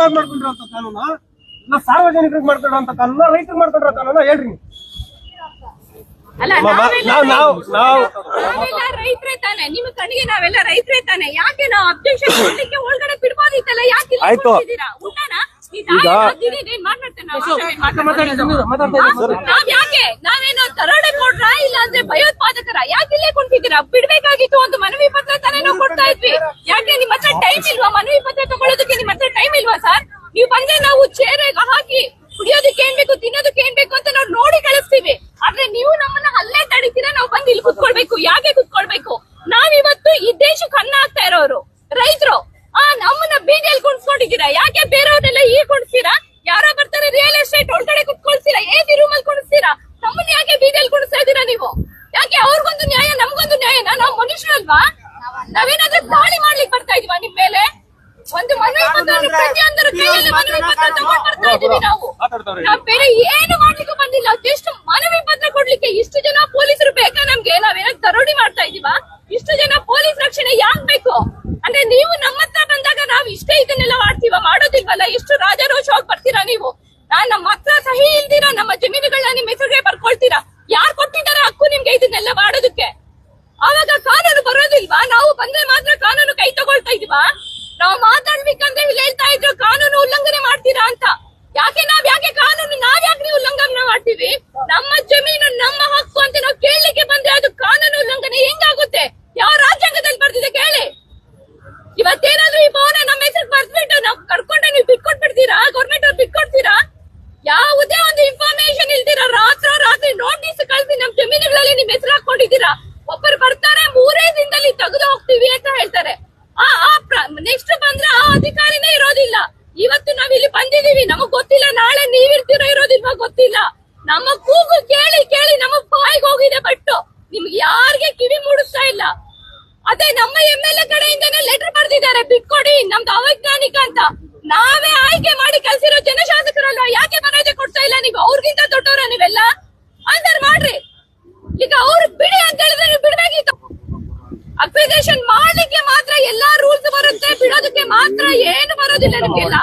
ಮುಕ್ತವಾಗಿ ಮಾಡ್ಕೊಂಡಿರೋಂತ ಕಾನೂನ? ಇಲ್ಲ ಸಾರ್ವಜನಿಕರಿಗೆ ಮಾಡ್ಕೊಂಡಿರೋಂತ ಕಾನೂನ ರೈತರಿಗೆ ಮಾಡ್ಕೊಂಡಿರೋ ಕಾನೂನ? ಹೇಳ್ರಿ ರೈತರೇ. ತಾನೆ. ನಿಮ್ಮ ಕಣ್ಣಿಗೆ ನಾವೆಲ್ಲ ರೈತರೇ ತಾನೆ. ಯಾಕೆ ನಾವು ಅಬ್ಜೆಕ್ಷನ್ ಕೊಡ್ಲಿಕ್ಕೆ ಒಳಗಡೆ ಬಿಡ್ಬೋದಿತ್ತಲ್ಲ? ಯಾಕೆ ಇಲ್ಲಿ ಆಯ್ತು. ನಾವೇನು ತರಡೆ ಕೊಡ್ರಾ ಇಲ್ಲ ಅಂದ್ರೆ ಭಯೋತ್ಪಾದಕರ? ಯಾಕೆ ಇಲ್ಲೇ ಕುಂತಿದ್ದೀರಾ? ಬಿಡ್ಬೇಕಾಗಿತ್ತು ಒಂದು ಮನವಿ ಪತ್ರ ತಾನೇ ನಾವು ಕೊಡ್ತಾ ಇದ್ವಿ. ಯಾಕೆ ನಿಮ್ಮ ಹತ್ರ ಟೈಮ್ ಇಲ್ವಾ? ಮನವಿ ಪತ್ರ ತಗೊಳ್ಳೋದಕ್ಕೆ ನಿಮ್ ಹತ್ರ ಟೈಮ್ ಇಲ್ವಾ ಸರ್? ನೀವು ಬಂದ್ರೆ ನಾವು ಚೇರ್ ಹಾಕಿ ಕುಡಿಯೋದಕ್ಕೆ ಏನ್ ಬೇಕು, ತಿನ್ನೋದಕ್ಕೆ ಏನ್ ಬೇಕು ಅಂತ ನಾವು ನೋಡಿ ಕಳಿಸ್ತೀವಿ. ಆದ್ರೆ ನೀವು ನಮ್ಮನ್ನ ಅಲ್ಲೇ ತಡಿತೀರಾ, ನಾವು ಬಂದು ಇಲ್ಲಿ ಕುತ್ಕೊಳ್ಬೇಕು, ಯಾಕೆ ಕುತ್ಕೊಳ್ಬೇಕು? ನಾವಿವತ್ತು ಈ ದೇಶಕ್ಕೆ ಅನ್ನ ಆಗ್ತಾ ಇರೋರು, ರೈತರು. ಆ, ನಮ್ಮನ್ನ ಬೀದಿಯಲ್ಲಿ ಕುಣಿಸ್ಕೊಂಡಿದ್ದೀರಾ? ಯಾಕೆ ಬೇರೆಯವ್ರನ್ನೆಲ್ಲ ಈ ಕುಣಿಸ್ತೀರಾ? ಯಾರೋ ಬರ್ತಾರೆ ರಿಯಲ್ ಎಸ್ಟೇಟ್ ಒಳಗಡೆ ಕುತ್ಕೊಳ್ತೀರಾ ಏನ್ ರೂಮ್ ಅಲ್ಲಿ ಕುಣಿಸ್ತೀರಾ? ನಮ್ಮನ್ನ ಯಾಕೆ ಬೀದಿಯಲ್ಲಿ ಕುಣಿಸ್ತಾ ಇದ್ದೀರಾ ನೀವು? ಯಾಕೆ ಅವ್ರಿಗೊಂದು ನ್ಯಾಯ, ನಮ್ಗೊಂದು ನ್ಯಾಯನ? ನಾವು ಮನುಷ್ಯರಲ್ವಾ? ನಾವೇನಾದ್ರೂ ದಾಳಿ ಮಾಡ್ಲಿಕ್ಕೆ ಬರ್ತಾ ಇದೀವಾ ನಿಮ್ ಮೇಲೆ ಒಂದು ಪತ್ರವನ್ನು ಪ್ರತಿಯೊಂದರ ಕೈಯಲ್ಲಿ ಮನವಿ ಪತ್ರ ತಗೊಂಡ್ ಬರ್ತಾ ಇದೀವಿ ನಾವು. ನಾವ್ ಬೇರೆ ಏನು ಮಾಡ್ಲಿಕ್ಕೆ ಬಂದಿಲ್ಲ. ಜಸ್ಟ್ ಮನವಿ ಪತ್ರ ಕೊಡ್ಲಿಕ್ಕೆ ಇಷ್ಟು ಜನ ಪೊಲೀಸರು ಬೇಕಾ ನಮ್ಗೆ? ನಾವೇನೋ ದರೋಡಿ ಮಾಡ್ತಾ ಇದೀವಾ ಇಷ್ಟು ಜನ ಪೊಲೀಸ್ ರಕ್ಷಣೆ ಯಾಕ್ ಬೇಕು? ಅಂದ್ರೆ ನೀವು ನಮ್ಮ ಹತ್ರ ಬಂದಾಗ ನಾವ್ ಇಷ್ಟೇ ಇದನ್ನೆಲ್ಲ ಮಾಡ್ತೀವ? ಮಾಡೋದಿಲ್ವಲ್ಲ? ಎಷ್ಟು ರಾಜಾರೋಷವಾಗಿ ಬರ್ತೀರಾ ನೀವು? ನಾನ್ ನಮ್ಮ ಹತ್ರ ಸಹಿ ಇಲ್ದಿರಾ ನಮ್ಮ ಜಮೀನುಗಳನ್ನ ನಿಮ್ಮ ಹೆಸರಿಗೆ ಬರ್ಕೊಳ್ತೀರಾ? ಯಾರ್ ಕೊಟ್ಟಿದ್ದಾರೆ ಹಕ್ಕು ನಿಮ್ಗೆ ಇದನ್ನೆಲ್ಲ ಮಾಡೋದಕ್ಕೆ? ಆವಾಗ ಕಾನೂನು ಬರೋದಿಲ್ವಾ? ನಾವು ಬಂದ್ರೆ ಮಾತ್ರ ಕಾನೂನು ಕೈ ತಗೊಳ್ತಾ ಇದೀವಾ ನಾವು ಮಾತಾಡ್ಬೇಕಂದ್ರೆ ಹೇಳ್ತಾ ಇದ್ರು, ಕಾನೂನು ಉಲ್ಲಂಘನೆ ಮಾಡ್ತೀರಾ ಅಂತ. ಯಾಕೆ ನಾವ್ ಯಾಕೆ ಕಾನೂನು, ನಾವ್ ಯಾಕೆ ಉಲ್ಲಂಘನೆ ಮಾಡ್ತೀವಿ? ನಮ್ಮ ಜಮೀನು ನಮ್ಮ ಹಕ್ಕು ಅಂತ ನಾವು ಕೇಳಲಿಕ್ಕೆ ಬಂದ್ರೆ ಅದು ಕಾನೂನು ಉಲ್ಲಂಘನೆ ಹೆಂಗಾಗುತ್ತೆ? ಯಾವ ರಾಜ್ಯಾಂಗದಲ್ಲಿ ಬರ್ತಿದೆ ಕೇಳಿ. ಇವತ್ತೇನಾದ್ರೂ ಈ ಭವನ ನಮ್ಮ ಹೆಸರು ಬರ್ದ್ಬಿಟ್ಟು ನಾವು ಕರ್ಕೊಂಡ್ರೆ ನೀವು ಬಿಟ್ಕೊಟ್ಬಿಡ್ತೀರಾ? ಗೌರ್ಮೆಂಟ್ ಅವ್ರು ಬಿಟ್ಕೊಡ್ತೀರಾ? ಯಾವುದೇ ಒಂದು ಇನ್ಫಾರ್ಮೇಶನ್ ಇಲ್ದಿರ ರಾತ್ರೋ ರಾತ್ರಿ ನೋಟಿಸ್ ಕಳ್ಸಿ ನಮ್ ಜಮೀನುಗಳಲ್ಲಿ ನಿಮ್ ಹೆಸರು ಹಾಕೊಂಡಿದ್ದೀರಾ ಒಬ್ಬರು ಬರ್ತಾರೆ, ಮೂರೇ ದಿನದಲ್ಲಿ ತೆಗೆದು ಹೋಗ್ತೀವಿ ಅಂತ ಹೇಳ್ತಾರೆ. ನೆಕ್ಸ್ಟ್ ಬಂದ್ರೆ ಆ ಅಧಿಕಾರಿನೇ ಇರೋದಿಲ್ಲ. ಇವತ್ತು ನಾವ್ ಇಲ್ಲಿ ಬಂದಿದೀವಿ ನಮಗ್ ಗೊತ್ತಿಲ್ಲ. ನಾಳೆ ನೀವಿರ್ತಿರೋ ಇರೋದಿಲ್ವಾ ಗೊತ್ತಿಲ್ಲ. ನಮ್ಮ ಕೂಗು ಕೇಳಿ ಕೇಳಿ ನಮ್ಮ ಬಾಯಿಗೆ ಹೋಗಿದೆ ಬಟ್ಟು. ನಿಮ್ಗೆ ಯಾರಿಗೆ ಕಿವಿ ಮೂಡಿಸ್ತಾ ಇಲ್ಲ. ಅದೇ ನಮ್ಮ ಎಂ ಎಲ್ ಎ ಕಡೆಯಿಂದನೇ ಲೆಟರ್ ಬರ್ದಿದ್ದಾರೆ. ಬಿಟ್ಕೊಡಿ. ನಮ್ದು ಅವೈಜ್ಞಾನಿಕ ಅಂತ. ನಾವೇ ಆಯ್ಕೆ ಮಾಡಿ ಕಲ್ಸಿರೋ ಜನ ಶಾಸಕರಲ್ಲ ಯಾಕೆ ಮರ್ಯಾದೆ ಕೊಡ್ತಾ ಇಲ್ಲ ನೀವು? ಅವ್ರಿಗಿಂತ ದೊಡ್ಡವರ ನೀವೆಲ್ಲ? ಅಂದ್ರೆ ಮಾಡ್ರಿ. ಈಗ ಅವ್ರು ಬಿಡಿ ಅಂತ ಹೇಳಿದ್ರೆ ನೀವು ಬಿಡ್ಬೇಕಿತ್ತು. ಅಪ್ಲಿಕೇಶನ್ ಎಲ್ಲಾ ರೂಲ್ಸ್ ಬರುತ್ತೆ ಬಿಡೋದಕ್ಕೆ ಮಾತ್ರ ಏನು ಬರೋದಿಲ್ಲ ನಿಮ್ಗೆಲ್ಲ